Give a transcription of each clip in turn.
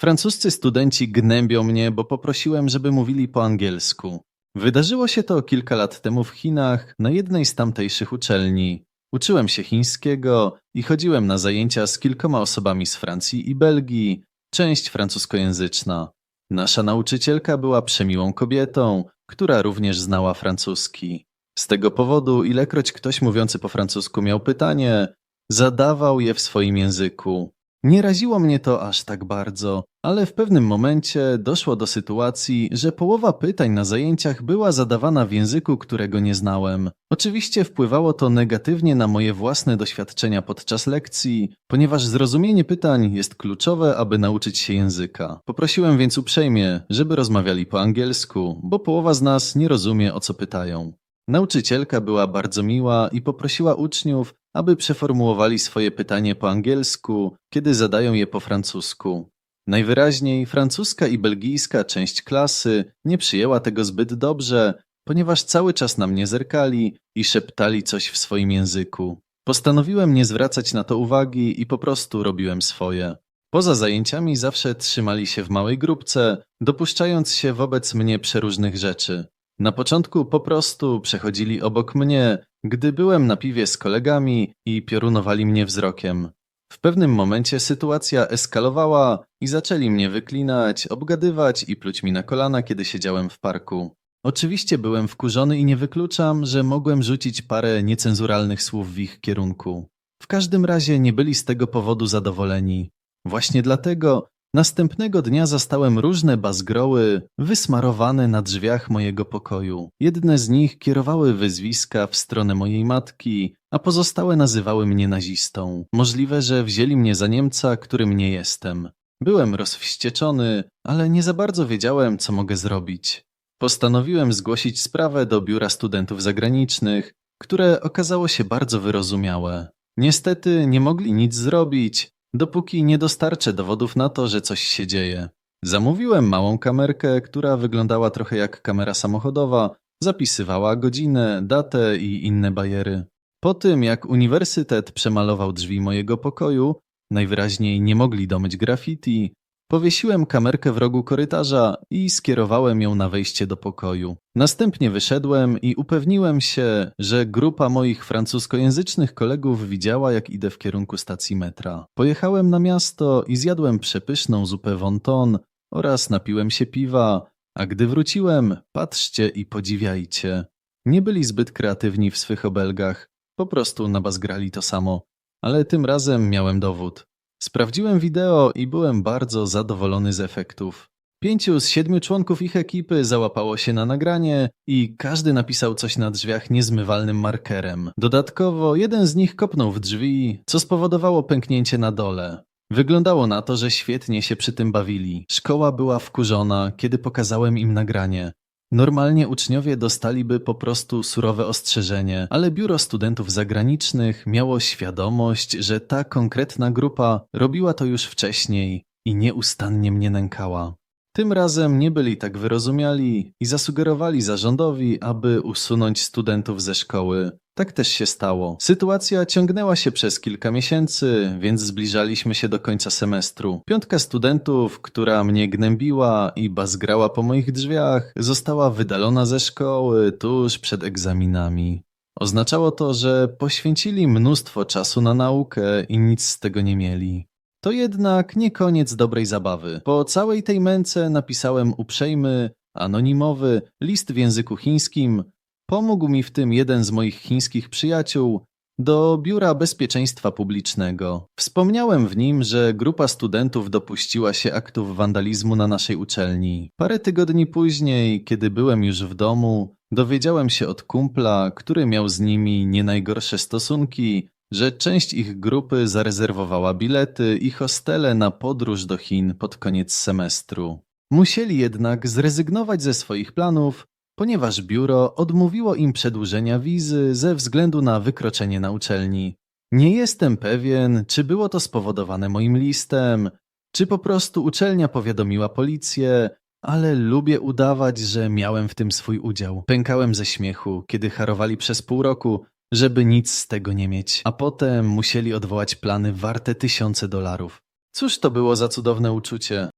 Francuscy studenci gnębią mnie, bo poprosiłem, żeby mówili po angielsku. Wydarzyło się to kilka lat temu w Chinach, na jednej z tamtejszych uczelni. Uczyłem się chińskiego i chodziłem na zajęcia z kilkoma osobami z Francji i Belgii, część francuskojęzyczna. Nasza nauczycielka była przemiłą kobietą, która również znała francuski. Z tego powodu, ilekroć ktoś mówiący po francusku miał pytanie, zadawał je w swoim języku. Nie raziło mnie to aż tak bardzo, ale w pewnym momencie doszło do sytuacji, że połowa pytań na zajęciach była zadawana w języku, którego nie znałem. Oczywiście wpływało to negatywnie na moje własne doświadczenia podczas lekcji, ponieważ zrozumienie pytań jest kluczowe, aby nauczyć się języka. Poprosiłem więc uprzejmie, żeby rozmawiali po angielsku, bo połowa z nas nie rozumie o co pytają. Nauczycielka była bardzo miła i poprosiła uczniów, aby przeformułowali swoje pytanie po angielsku, kiedy zadają je po francusku. Najwyraźniej francuska i belgijska część klasy nie przyjęła tego zbyt dobrze, ponieważ cały czas na mnie zerkali i szeptali coś w swoim języku. Postanowiłem nie zwracać na to uwagi i po prostu robiłem swoje. Poza zajęciami zawsze trzymali się w małej grupce, dopuszczając się wobec mnie przeróżnych rzeczy. Na początku po prostu przechodzili obok mnie, gdy byłem na piwie z kolegami i piorunowali mnie wzrokiem. W pewnym momencie sytuacja eskalowała i zaczęli mnie wyklinać, obgadywać i pluć mi na kolana, kiedy siedziałem w parku. Oczywiście byłem wkurzony i nie wykluczam, że mogłem rzucić parę niecenzuralnych słów w ich kierunku. W każdym razie nie byli z tego powodu zadowoleni. Właśnie dlatego następnego dnia zastałem różne bazgroły wysmarowane na drzwiach mojego pokoju. Jedne z nich kierowały wyzwiska w stronę mojej matki, a pozostałe nazywały mnie nazistą. Możliwe, że wzięli mnie za Niemca, którym nie jestem. Byłem rozwścieczony, ale nie za bardzo wiedziałem, co mogę zrobić. Postanowiłem zgłosić sprawę do biura studentów zagranicznych, które okazało się bardzo wyrozumiałe. Niestety nie mogli nic zrobić, dopóki nie dostarczę dowodów na to, że coś się dzieje. Zamówiłem małą kamerkę, która wyglądała trochę jak kamera samochodowa, zapisywała godzinę, datę i inne bajery. Po tym, jak uniwersytet przemalował drzwi mojego pokoju, najwyraźniej nie mogli domyć graffiti, powiesiłem kamerkę w rogu korytarza i skierowałem ją na wejście do pokoju. Następnie wyszedłem i upewniłem się, że grupa moich francuskojęzycznych kolegów widziała, jak idę w kierunku stacji metra. Pojechałem na miasto i zjadłem przepyszną zupę wonton oraz napiłem się piwa, a gdy wróciłem, patrzcie i podziwiajcie. Nie byli zbyt kreatywni w swych obelgach, po prostu nabazgrali to samo, ale tym razem miałem dowód. Sprawdziłem wideo i byłem bardzo zadowolony z efektów. Pięciu z siedmiu członków ich ekipy załapało się na nagranie i każdy napisał coś na drzwiach niezmywalnym markerem. Dodatkowo jeden z nich kopnął w drzwi, co spowodowało pęknięcie na dole. Wyglądało na to, że świetnie się przy tym bawili. Szkoła była wkurzona, kiedy pokazałem im nagranie. Normalnie uczniowie dostaliby po prostu surowe ostrzeżenie, ale biuro studentów zagranicznych miało świadomość, że ta konkretna grupa robiła to już wcześniej i nieustannie mnie nękała. Tym razem nie byli tak wyrozumiali i zasugerowali zarządowi, aby usunąć studentów ze szkoły. Tak też się stało. Sytuacja ciągnęła się przez kilka miesięcy, więc zbliżaliśmy się do końca semestru. Piątka studentów, która mnie gnębiła i bazgrała po moich drzwiach, została wydalona ze szkoły tuż przed egzaminami. Oznaczało to, że poświęcili mnóstwo czasu na naukę i nic z tego nie mieli. To jednak nie koniec dobrej zabawy. Po całej tej męce napisałem uprzejmy, anonimowy list w języku chińskim. Pomógł mi w tym jeden z moich chińskich przyjaciół do Biura Bezpieczeństwa Publicznego. Wspomniałem w nim, że grupa studentów dopuściła się aktów wandalizmu na naszej uczelni. Parę tygodni później, kiedy byłem już w domu, dowiedziałem się od kumpla, który miał z nimi nie najgorsze stosunki, że część ich grupy zarezerwowała bilety i hostele na podróż do Chin pod koniec semestru. Musieli jednak zrezygnować ze swoich planów, ponieważ biuro odmówiło im przedłużenia wizy ze względu na wykroczenie na uczelni. Nie jestem pewien, czy było to spowodowane moim listem, czy po prostu uczelnia powiadomiła policję, ale lubię udawać, że miałem w tym swój udział. Pękałem ze śmiechu, kiedy harowali przez pół roku, żeby nic z tego nie mieć, a potem musieli odwołać plany warte tysiące dolarów. Cóż to było za cudowne uczucie?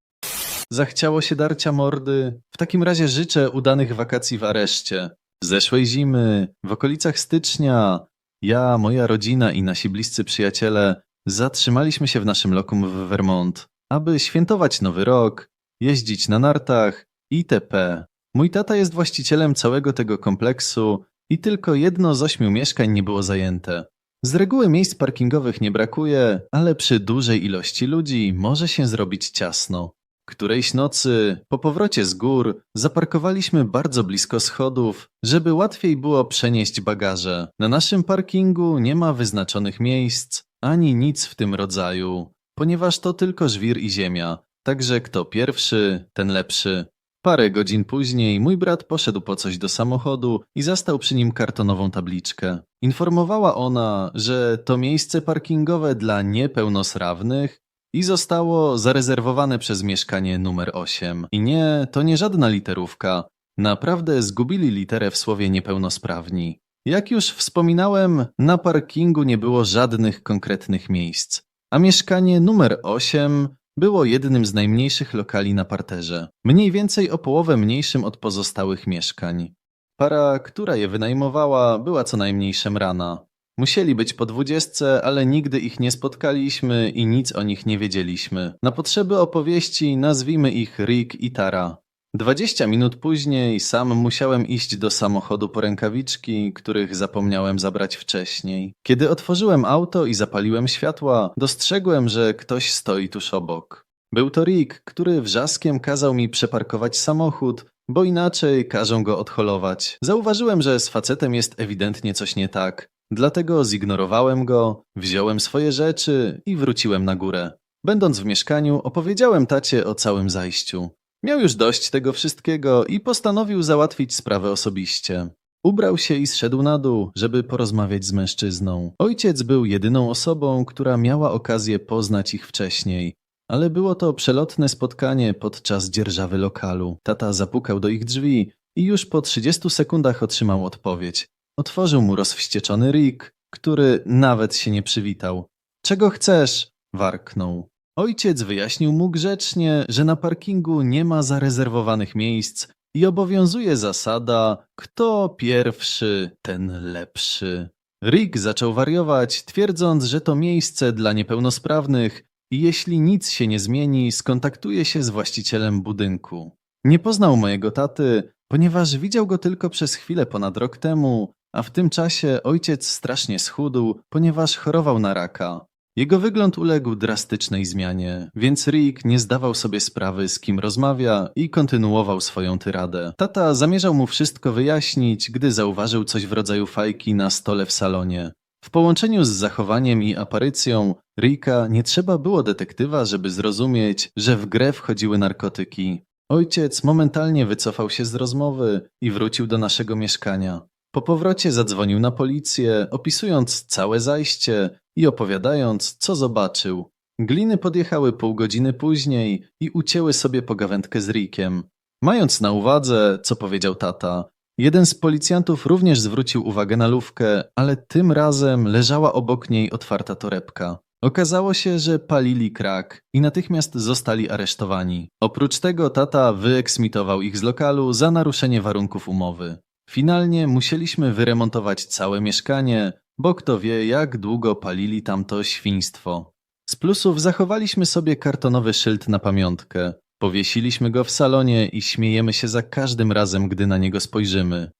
Zachciało się darcia mordy? W takim razie życzę udanych wakacji w areszcie. Zeszłej zimy, w okolicach stycznia, ja, moja rodzina i nasi bliscy przyjaciele zatrzymaliśmy się w naszym lokum w Vermont, aby świętować nowy rok, jeździć na nartach itp. Mój tata jest właścicielem całego tego kompleksu i tylko jedno z ośmiu mieszkań nie było zajęte. Z reguły miejsc parkingowych nie brakuje, ale przy dużej ilości ludzi może się zrobić ciasno. Którejś nocy, po powrocie z gór, zaparkowaliśmy bardzo blisko schodów, żeby łatwiej było przenieść bagaże. Na naszym parkingu nie ma wyznaczonych miejsc, ani nic w tym rodzaju, ponieważ to tylko żwir i ziemia, także kto pierwszy, ten lepszy. Parę godzin później mój brat poszedł po coś do samochodu i zastał przy nim kartonową tabliczkę. Informowała ona, że to miejsce parkingowe dla niepełnosrawnych i zostało zarezerwowane przez mieszkanie numer 8. I nie, to nie żadna literówka. Naprawdę zgubili literę w słowie niepełnosprawni. Jak już wspominałem, na parkingu nie było żadnych konkretnych miejsc, a mieszkanie numer 8 było jednym z najmniejszych lokali na parterze, mniej więcej o połowę mniejszym od pozostałych mieszkań. Para, która je wynajmowała, była co najmniej szemrana. Musieli być po dwudziestce, ale nigdy ich nie spotkaliśmy i nic o nich nie wiedzieliśmy. Na potrzeby opowieści nazwijmy ich Rick i Tara. Dwadzieścia minut później sam musiałem iść do samochodu po rękawiczki, których zapomniałem zabrać wcześniej. Kiedy otworzyłem auto i zapaliłem światła, dostrzegłem, że ktoś stoi tuż obok. Był to Rick, który wrzaskiem kazał mi przeparkować samochód, bo inaczej każą go odholować. Zauważyłem, że z facetem jest ewidentnie coś nie tak, dlatego zignorowałem go, wziąłem swoje rzeczy i wróciłem na górę. Będąc w mieszkaniu, opowiedziałem tacie o całym zajściu. Miał już dość tego wszystkiego i postanowił załatwić sprawę osobiście. Ubrał się i zszedł na dół, żeby porozmawiać z mężczyzną. Ojciec był jedyną osobą, która miała okazję poznać ich wcześniej, ale było to przelotne spotkanie podczas dzierżawy lokalu. Tata zapukał do ich drzwi i już po 30 sekundach otrzymał odpowiedź. Otworzył mu rozwścieczony Rick, który nawet się nie przywitał. Czego chcesz? warknął. Ojciec wyjaśnił mu grzecznie, że na parkingu nie ma zarezerwowanych miejsc i obowiązuje zasada kto pierwszy, ten lepszy. Rick zaczął wariować, twierdząc, że to miejsce dla niepełnosprawnych i jeśli nic się nie zmieni, skontaktuje się z właścicielem budynku. Nie poznał mojego taty, ponieważ widział go tylko przez chwilę ponad rok temu, a w tym czasie ojciec strasznie schudł, ponieważ chorował na raka. Jego wygląd uległ drastycznej zmianie, więc Rick nie zdawał sobie sprawy, z kim rozmawia i kontynuował swoją tyradę. Tata zamierzał mu wszystko wyjaśnić, gdy zauważył coś w rodzaju fajki na stole w salonie. W połączeniu z zachowaniem i aparycją Ricka nie trzeba było detektywa, żeby zrozumieć, że w grę wchodziły narkotyki. Ojciec momentalnie wycofał się z rozmowy i wrócił do naszego mieszkania. Po powrocie zadzwonił na policję, opisując całe zajście i opowiadając, co zobaczył. Gliny podjechały pół godziny później i ucięły sobie pogawędkę z Rickiem. Mając na uwadze, co powiedział tata, jeden z policjantów również zwrócił uwagę na lówkę, ale tym razem leżała obok niej otwarta torebka. Okazało się, że palili krak i natychmiast zostali aresztowani. Oprócz tego tata wyeksmitował ich z lokalu za naruszenie warunków umowy. Finalnie musieliśmy wyremontować całe mieszkanie, bo kto wie, jak długo palili tamto świństwo. Z plusów zachowaliśmy sobie kartonowy szyld na pamiątkę. Powiesiliśmy go w salonie i śmiejemy się za każdym razem, gdy na niego spojrzymy.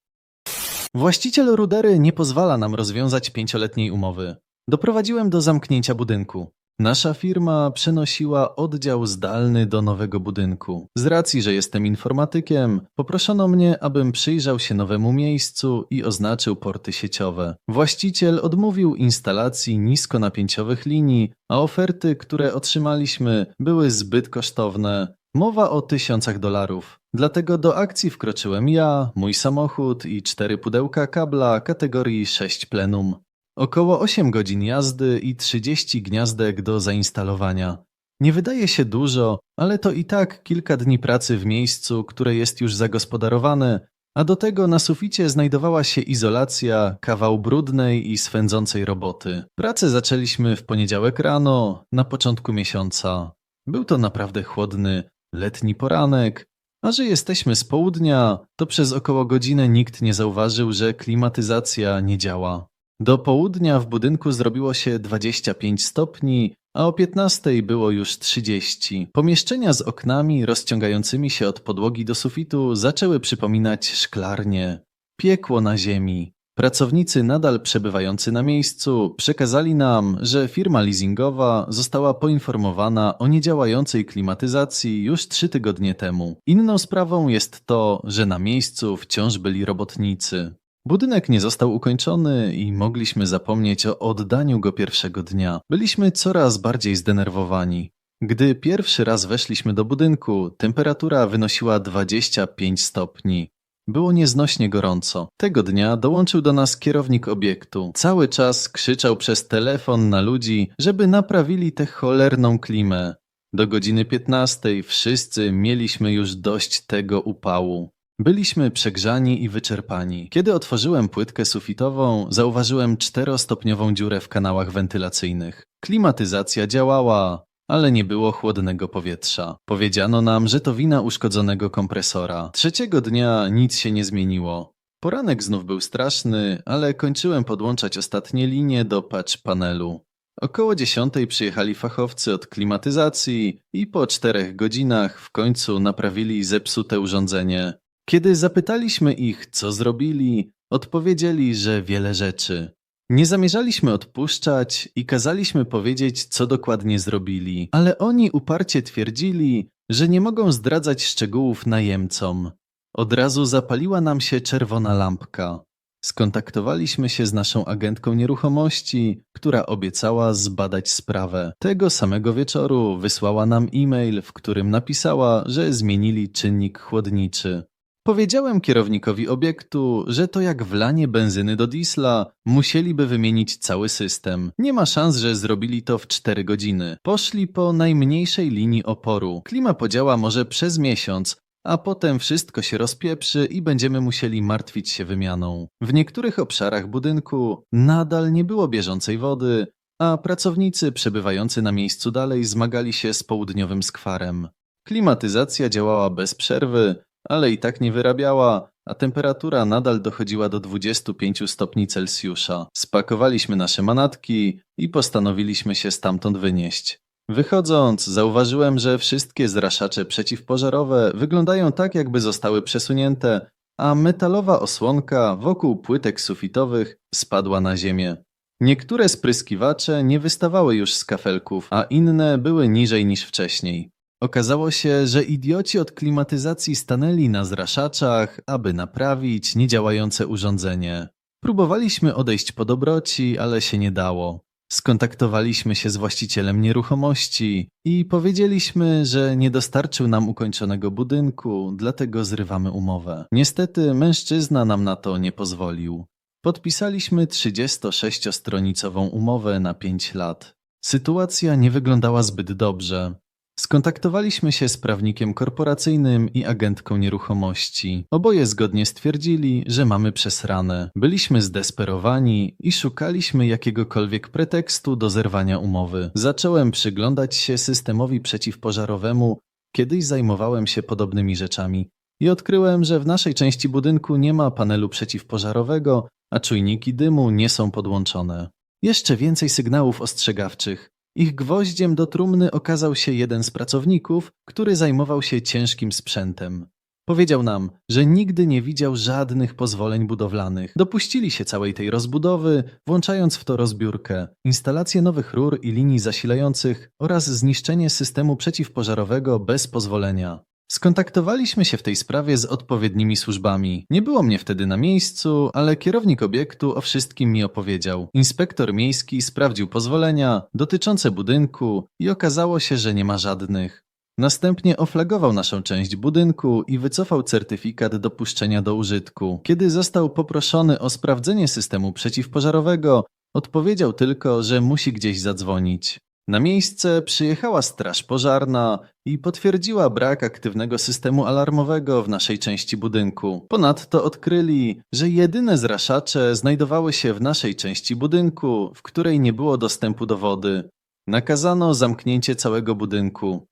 Właściciel rudery nie pozwala nam rozwiązać pięcioletniej umowy. Doprowadziłem do zamknięcia budynku. Nasza firma przenosiła oddział zdalny do nowego budynku. Z racji, że jestem informatykiem, poproszono mnie, abym przyjrzał się nowemu miejscu i oznaczył porty sieciowe. Właściciel odmówił instalacji niskonapięciowych linii, a oferty, które otrzymaliśmy, były zbyt kosztowne. Mowa o tysiącach dolarów. Dlatego do akcji wkroczyłem ja, mój samochód i cztery pudełka kabla kategorii 6 plenum. Około 8 godzin jazdy i 30 gniazdek do zainstalowania. Nie wydaje się dużo, ale to i tak kilka dni pracy w miejscu, które jest już zagospodarowane, a do tego na suficie znajdowała się izolacja, kawał brudnej i swędzącej roboty. Pracę zaczęliśmy w poniedziałek rano, na początku miesiąca. Był to naprawdę chłodny, letni poranek, a że jesteśmy z południa, to przez około godzinę nikt nie zauważył, że klimatyzacja nie działa. Do południa w budynku zrobiło się 25 stopni, a o 15 było już 30. Pomieszczenia z oknami rozciągającymi się od podłogi do sufitu zaczęły przypominać szklarnie. Piekło na ziemi. Pracownicy nadal przebywający na miejscu przekazali nam, że firma leasingowa została poinformowana o niedziałającej klimatyzacji już trzy tygodnie temu. Inną sprawą jest to, że na miejscu wciąż byli robotnicy. Budynek nie został ukończony i mogliśmy zapomnieć o oddaniu go pierwszego dnia. Byliśmy coraz bardziej zdenerwowani. Gdy pierwszy raz weszliśmy do budynku, temperatura wynosiła 25 stopni. Było nieznośnie gorąco. Tego dnia dołączył do nas kierownik obiektu. Cały czas krzyczał przez telefon na ludzi, żeby naprawili tę cholerną klimę. Do godziny 15 wszyscy mieliśmy już dość tego upału. Byliśmy przegrzani i wyczerpani. Kiedy otworzyłem płytkę sufitową, zauważyłem czterostopniową dziurę w kanałach wentylacyjnych. Klimatyzacja działała, ale nie było chłodnego powietrza. Powiedziano nam, że to wina uszkodzonego kompresora. Trzeciego dnia nic się nie zmieniło. Poranek znów był straszny, ale kończyłem podłączać ostatnie linie do patch panelu. Około dziesiątej przyjechali fachowcy od klimatyzacji i po czterech godzinach w końcu naprawili zepsute urządzenie. Kiedy zapytaliśmy ich, co zrobili, odpowiedzieli, że wiele rzeczy. Nie zamierzaliśmy odpuszczać i kazaliśmy powiedzieć, co dokładnie zrobili, ale oni uparcie twierdzili, że nie mogą zdradzać szczegółów najemcom. Od razu zapaliła nam się czerwona lampka. Skontaktowaliśmy się z naszą agentką nieruchomości, która obiecała zbadać sprawę. Tego samego wieczoru wysłała nam e-mail, w którym napisała, że zmienili czynnik chłodniczy. Powiedziałem kierownikowi obiektu, że to jak wlanie benzyny do diesla, musieliby wymienić cały system. Nie ma szans, że zrobili to w 4 godziny. Poszli po najmniejszej linii oporu. Klima podziała może przez miesiąc, a potem wszystko się rozpieprzy i będziemy musieli martwić się wymianą. W niektórych obszarach budynku nadal nie było bieżącej wody, a pracownicy przebywający na miejscu dalej zmagali się z południowym skwarem. Klimatyzacja działała bez przerwy, ale i tak nie wyrabiała, a temperatura nadal dochodziła do 25 stopni Celsjusza. Spakowaliśmy nasze manatki i postanowiliśmy się stamtąd wynieść. Wychodząc, zauważyłem, że wszystkie zraszacze przeciwpożarowe wyglądają tak, jakby zostały przesunięte, a metalowa osłonka wokół płytek sufitowych spadła na ziemię. Niektóre spryskiwacze nie wystawały już z kafelków, a inne były niżej niż wcześniej. Okazało się, że idioci od klimatyzacji stanęli na zraszaczach, aby naprawić niedziałające urządzenie. Próbowaliśmy odejść po dobroci, ale się nie dało. Skontaktowaliśmy się z właścicielem nieruchomości i powiedzieliśmy, że nie dostarczył nam ukończonego budynku, dlatego zrywamy umowę. Niestety mężczyzna nam na to nie pozwolił. Podpisaliśmy 36-stronicową umowę na 5 lat. Sytuacja nie wyglądała zbyt dobrze. Skontaktowaliśmy się z prawnikiem korporacyjnym i agentką nieruchomości. Oboje zgodnie stwierdzili, że mamy przesrane. Byliśmy zdesperowani i szukaliśmy jakiegokolwiek pretekstu do zerwania umowy. Zacząłem przyglądać się systemowi przeciwpożarowemu, kiedyś zajmowałem się podobnymi rzeczami i odkryłem, że w naszej części budynku nie ma panelu przeciwpożarowego, a czujniki dymu nie są podłączone. Jeszcze więcej sygnałów ostrzegawczych. Ich gwoździem do trumny okazał się jeden z pracowników, który zajmował się ciężkim sprzętem. Powiedział nam, że nigdy nie widział żadnych pozwoleń budowlanych. Dopuścili się całej tej rozbudowy, włączając w to rozbiórkę, instalację nowych rur i linii zasilających oraz zniszczenie systemu przeciwpożarowego bez pozwolenia. Skontaktowaliśmy się w tej sprawie z odpowiednimi służbami. Nie było mnie wtedy na miejscu, ale kierownik obiektu o wszystkim mi opowiedział. Inspektor miejski sprawdził pozwolenia dotyczące budynku i okazało się, że nie ma żadnych. Następnie oflagował naszą część budynku i wycofał certyfikat dopuszczenia do użytku. Kiedy został poproszony o sprawdzenie systemu przeciwpożarowego, odpowiedział tylko, że musi gdzieś zadzwonić. Na miejsce przyjechała straż pożarna i potwierdziła brak aktywnego systemu alarmowego w naszej części budynku. Ponadto odkryli, że jedyne zraszacze znajdowały się w naszej części budynku, w której nie było dostępu do wody. Nakazano zamknięcie całego budynku.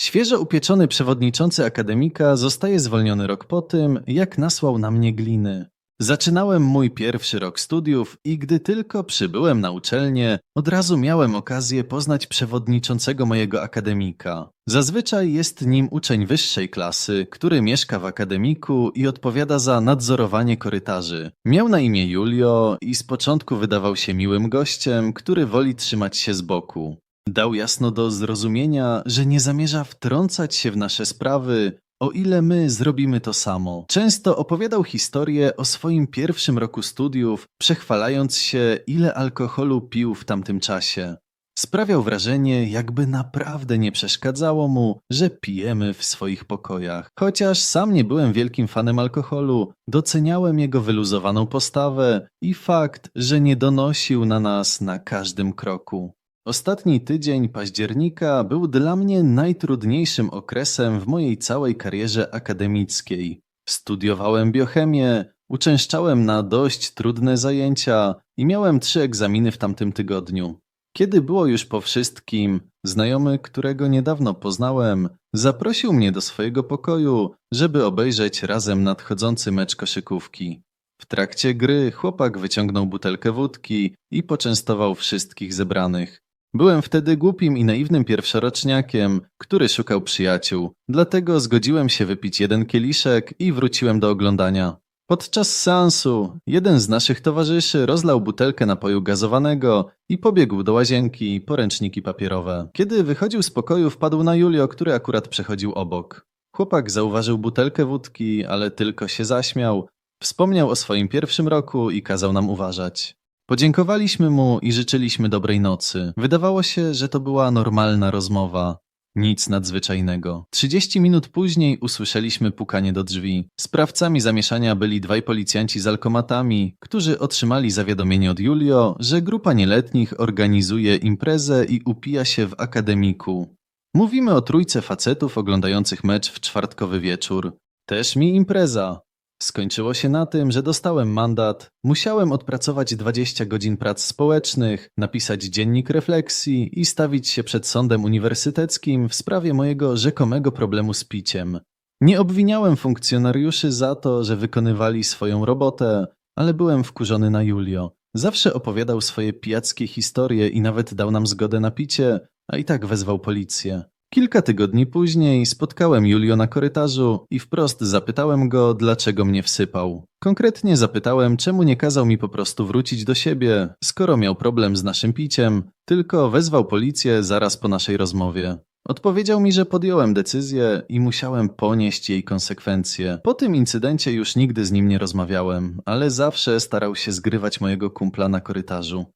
Świeżo upieczony przewodniczący akademika zostaje zwolniony rok po tym, jak nasłał na mnie gliny. Zaczynałem mój pierwszy rok studiów i gdy tylko przybyłem na uczelnię, od razu miałem okazję poznać przewodniczącego mojego akademika. Zazwyczaj jest nim uczeń wyższej klasy, który mieszka w akademiku i odpowiada za nadzorowanie korytarzy. Miał na imię Julio i z początku wydawał się miłym gościem, który woli trzymać się z boku. Dał jasno do zrozumienia, że nie zamierza wtrącać się w nasze sprawy, o ile my zrobimy to samo. Często opowiadał historię o swoim pierwszym roku studiów, przechwalając się, ile alkoholu pił w tamtym czasie. Sprawiał wrażenie, jakby naprawdę nie przeszkadzało mu, że pijemy w swoich pokojach. Chociaż sam nie byłem wielkim fanem alkoholu, doceniałem jego wyluzowaną postawę i fakt, że nie donosił na nas na każdym kroku. Ostatni tydzień października był dla mnie najtrudniejszym okresem w mojej całej karierze akademickiej. Studiowałem biochemię, uczęszczałem na dość trudne zajęcia i miałem trzy egzaminy w tamtym tygodniu. Kiedy było już po wszystkim, znajomy, którego niedawno poznałem, zaprosił mnie do swojego pokoju, żeby obejrzeć razem nadchodzący mecz koszykówki. W trakcie gry chłopak wyciągnął butelkę wódki i poczęstował wszystkich zebranych. Byłem wtedy głupim i naiwnym pierwszoroczniakiem, który szukał przyjaciół, dlatego zgodziłem się wypić jeden kieliszek i wróciłem do oglądania. Podczas seansu jeden z naszych towarzyszy rozlał butelkę napoju gazowanego i pobiegł do łazienki po ręczniki papierowe. Kiedy wychodził z pokoju, wpadł na Julio, który akurat przechodził obok. Chłopak zauważył butelkę wódki, ale tylko się zaśmiał. Wspomniał o swoim pierwszym roku i kazał nam uważać. Podziękowaliśmy mu i życzyliśmy dobrej nocy. Wydawało się, że to była normalna rozmowa. Nic nadzwyczajnego. 30 minut później usłyszeliśmy pukanie do drzwi. Sprawcami zamieszania byli dwaj policjanci z alkomatami, którzy otrzymali zawiadomienie od Julio, że grupa nieletnich organizuje imprezę i upija się w akademiku. Mówimy o trójce facetów oglądających mecz w czwartkowy wieczór. Też mi impreza. Skończyło się na tym, że dostałem mandat, musiałem odpracować 20 godzin prac społecznych, napisać dziennik refleksji i stawić się przed sądem uniwersyteckim w sprawie mojego rzekomego problemu z piciem. Nie obwiniałem funkcjonariuszy za to, że wykonywali swoją robotę, ale byłem wkurzony na Julio. Zawsze opowiadał swoje pijackie historie i nawet dał nam zgodę na picie, a i tak wezwał policję. Kilka tygodni później spotkałem Julio na korytarzu i wprost zapytałem go, dlaczego mnie wsypał. Konkretnie zapytałem, czemu nie kazał mi po prostu wrócić do siebie, skoro miał problem z naszym piciem, tylko wezwał policję zaraz po naszej rozmowie. Odpowiedział mi, że podjąłem decyzję i musiałem ponieść jej konsekwencje. Po tym incydencie już nigdy z nim nie rozmawiałem, ale zawsze starał się zgrywać mojego kumpla na korytarzu.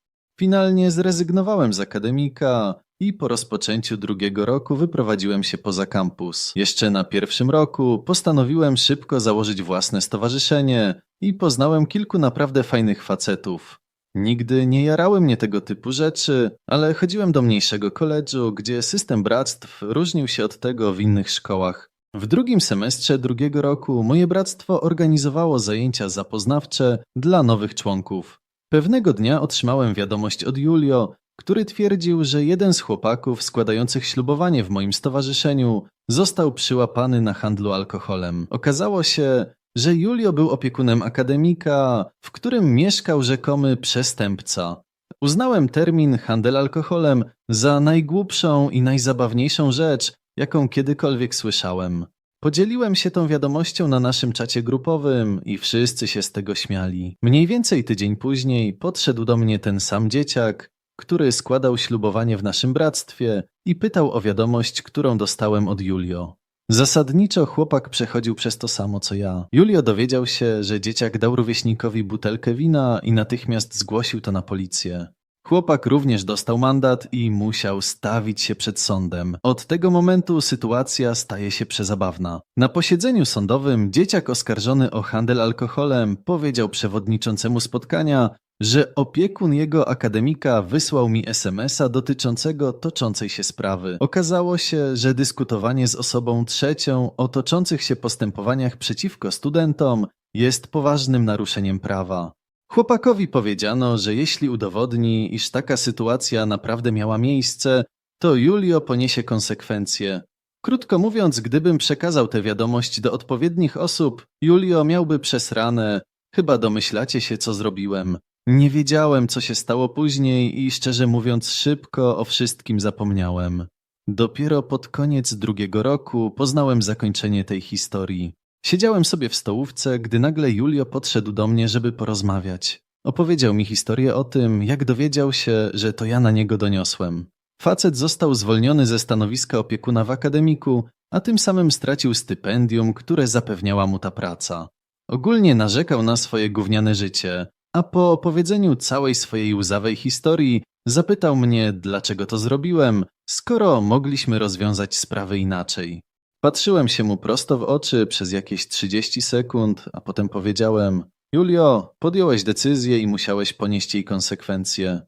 Finalnie zrezygnowałem z akademika i po rozpoczęciu drugiego roku wyprowadziłem się poza kampus. Jeszcze na pierwszym roku postanowiłem szybko założyć własne stowarzyszenie i poznałem kilku naprawdę fajnych facetów. Nigdy nie jarały mnie tego typu rzeczy, ale chodziłem do mniejszego koledżu, gdzie system bractw różnił się od tego w innych szkołach. W drugim semestrze drugiego roku moje bractwo organizowało zajęcia zapoznawcze dla nowych członków. Pewnego dnia otrzymałem wiadomość od Julio, który twierdził, że jeden z chłopaków składających ślubowanie w moim stowarzyszeniu został przyłapany na handlu alkoholem. Okazało się, że Julio był opiekunem akademika, w którym mieszkał rzekomy przestępca. Uznałem termin handel alkoholem za najgłupszą i najzabawniejszą rzecz, jaką kiedykolwiek słyszałem. Podzieliłem się tą wiadomością na naszym czacie grupowym i wszyscy się z tego śmiali. Mniej więcej tydzień później podszedł do mnie ten sam dzieciak, który składał ślubowanie w naszym bractwie i pytał o wiadomość, którą dostałem od Julio. Zasadniczo chłopak przechodził przez to samo co ja. Julio dowiedział się, że dzieciak dał rówieśnikowi butelkę wina i natychmiast zgłosił to na policję. Chłopak również dostał mandat i musiał stawić się przed sądem. Od tego momentu sytuacja staje się przezabawna. Na posiedzeniu sądowym dzieciak oskarżony o handel alkoholem powiedział przewodniczącemu spotkania, że opiekun jego akademika wysłał mi SMS-a dotyczącego toczącej się sprawy. Okazało się, że dyskutowanie z osobą trzecią o toczących się postępowaniach przeciwko studentom jest poważnym naruszeniem prawa. Chłopakowi powiedziano, że jeśli udowodni, iż taka sytuacja naprawdę miała miejsce, to Julio poniesie konsekwencje. Krótko mówiąc, gdybym przekazał tę wiadomość do odpowiednich osób, Julio miałby przesrane. Chyba domyślacie się, co zrobiłem. Nie wiedziałem, co się stało później i szczerze mówiąc, szybko o wszystkim zapomniałem. Dopiero pod koniec drugiego roku poznałem zakończenie tej historii. Siedziałem sobie w stołówce, gdy nagle Julio podszedł do mnie, żeby porozmawiać. Opowiedział mi historię o tym, jak dowiedział się, że to ja na niego doniosłem. Facet został zwolniony ze stanowiska opiekuna w akademiku, a tym samym stracił stypendium, które zapewniała mu ta praca. Ogólnie narzekał na swoje gówniane życie, a po opowiedzeniu całej swojej łzawej historii zapytał mnie, dlaczego to zrobiłem, skoro mogliśmy rozwiązać sprawę inaczej. Patrzyłem się mu prosto w oczy przez jakieś 30 sekund, a potem powiedziałem: Julio, podjąłeś decyzję i musiałeś ponieść jej konsekwencje.